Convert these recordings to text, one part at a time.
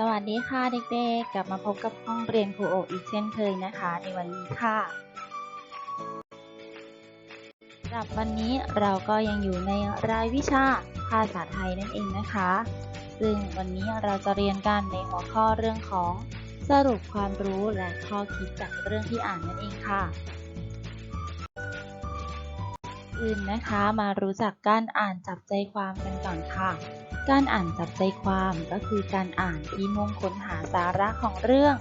สวัสดีค่ะเด็กๆ กลับมาพบกับห้องเรียนครูโออีกเช่นเคยนะคะ ในวันนี้ค่ะสำหรับวันนี้เราก็ยังอยู่ในรายวิชาภาษาไทยนั่นเองนะคะ ซึ่งวันนี้เราจะเรียนกันในหัวข้อเรื่องของสรุปความรู้และข้อคิดจากเรื่องที่อ่านนั่นเองค่ะอื่นนะคะมารู้จักการอ่านจับใจความกันก่อนค่ะ การอ่านจับใจความก็คือการอ่านที่มุ่งค้นหาสาระของเรื่อง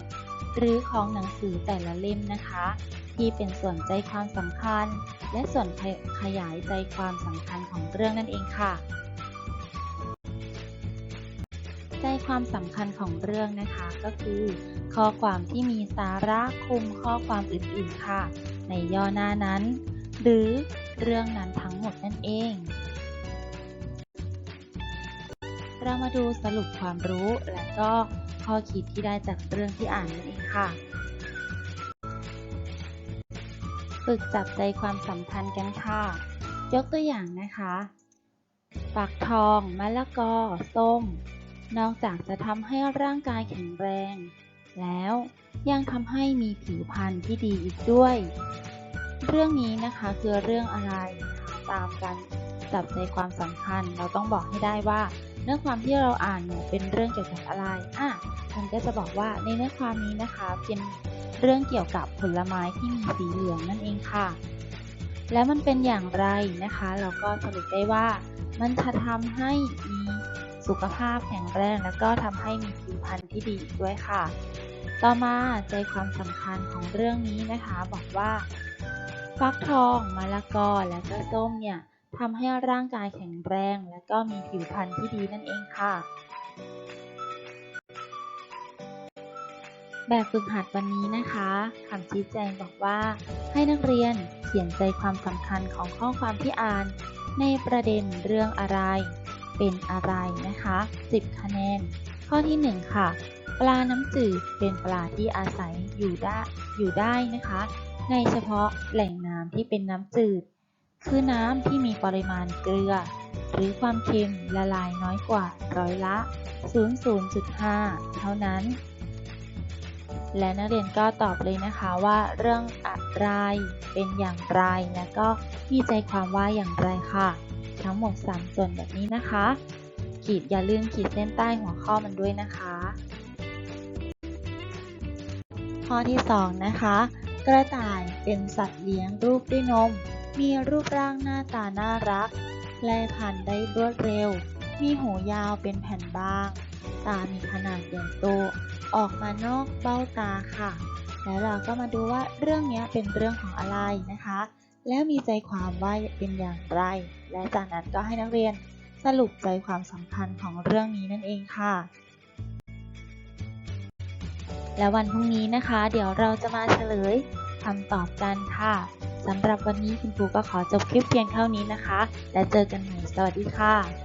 หรือของหนังสือแต่ละเล่มนะคะ ที่เป็นส่วนใจความสำคัญ และส่วนขยายใจความสำคัญของเรื่องนั่นเองค่ะ ใจความสำคัญของเรื่องนะคะก็คือ ข้อความที่มีสาระคุมข้อความอื่นๆค่ะ ในย่อหน้านั้น หรือเรื่องนั้นทั้งหมดนั่นเอง เรามาดูสรุปความรู้และก็ข้อคิดที่ได้จากเรื่องที่อ่านนั่นเองค่ะ ฝึกจับใจความสำคัญกันค่ะ ยกตัวอย่างนะคะฝักทองมะละกอ ส้ม นอกจากจะทำให้ร่างกายแข็งแรง แล้วยังทำให้มีผิวพรรณที่ดีอีกด้วย เรื่องนี้นะคะคือเรื่องอะไร ตามกันจับใจความสำคัญเราต้องบอกให้ได้ว่า เนื้อความที่เราอ่านเนี่ยเป็นเรื่องเกี่ยวกับอะไรอะมันก็จะบอกว่าในเนื้อความนี้นะคะเป็นเรื่องเกี่ยวกับผลไม้ที่มีสีเหลืองนั่นเองค่ะ แล้วมันเป็นอย่างไรนะคะ เราก็สรุปได้ว่ามันจะทำให้มีสุขภาพแข็งแรงแล้วก็ทำให้มีผิวพรรณที่ดีด้วยค่ะ ต่อมาใจความสำคัญของเรื่องนี้นะคะ บอกว่า ฟักทองมะละกอและก็ส้มเนี่ย ทำให้ร่างกายแข็งแรง และก็มีผิวพรรณที่ดีนั่นเองค่ะ แบบฝึกหัดวันนี้นะคะคำชี้แจงบอกว่า ให้นักเรียนเขียนใจความสำคัญของข้อความที่อ่าน ในประเด็นเรื่องอะไร เป็นอะไรนะคะ 10 คะแนน ข้อที่ 1 ค่ะ ปลาน้ำจืดเป็นปลาที่อาศัยอยู่ได้อยู่ได้นะคะ ในเฉพาะแหล่งน้ำที่เป็นน้ำจืด คือน้ำที่มีปริมาณเกลือ หรือความเค็มละลายน้อยกว่าร้อยละ0.5 เท่านั้น และนักเรียนก็ตอบเลยนะคะว่าเรื่องอะไรเป็นอย่างไร และก็มีใจความว่าอย่างไรค่ะ ทั้งหมด 3 ส่วนแบบนี้นะคะ ขีดอย่าลืมขีดเส้นใต้หัวข้อมันด้วยนะคะ ข้อที่ 2 นะคะ กระต่ายเป็นสัตว์เลี้ยงรูปด้วยนม มีรูปร่างหน้าตาน่ารักแพร่พันธุ์ได้รวดเร็ว มีหูยาวเป็นแผ่นบาง ตา มีขนาดใหญ่โต ออกมานอกเบ้าตาค่ะ แล้วเราก็มาดูว่าเรื่องนี้เป็นเรื่องของอะไรนะคะ แล้วมีใจความว่าเป็นอย่างไร และจากนั้นก็ให้นักเรียนสรุปใจความสำคัญของเรื่องนี้นั่นเองค่ะ และวันพรุ่งนี้นะคะ เดี๋ยวเราจะมาเฉลยคำตอบกันค่ะ สำหรับวันนี้คุณครูก็ขอจบคลิปเพียงเท่านี้นะคะ และเจอกันใหม่ สวัสดีค่ะ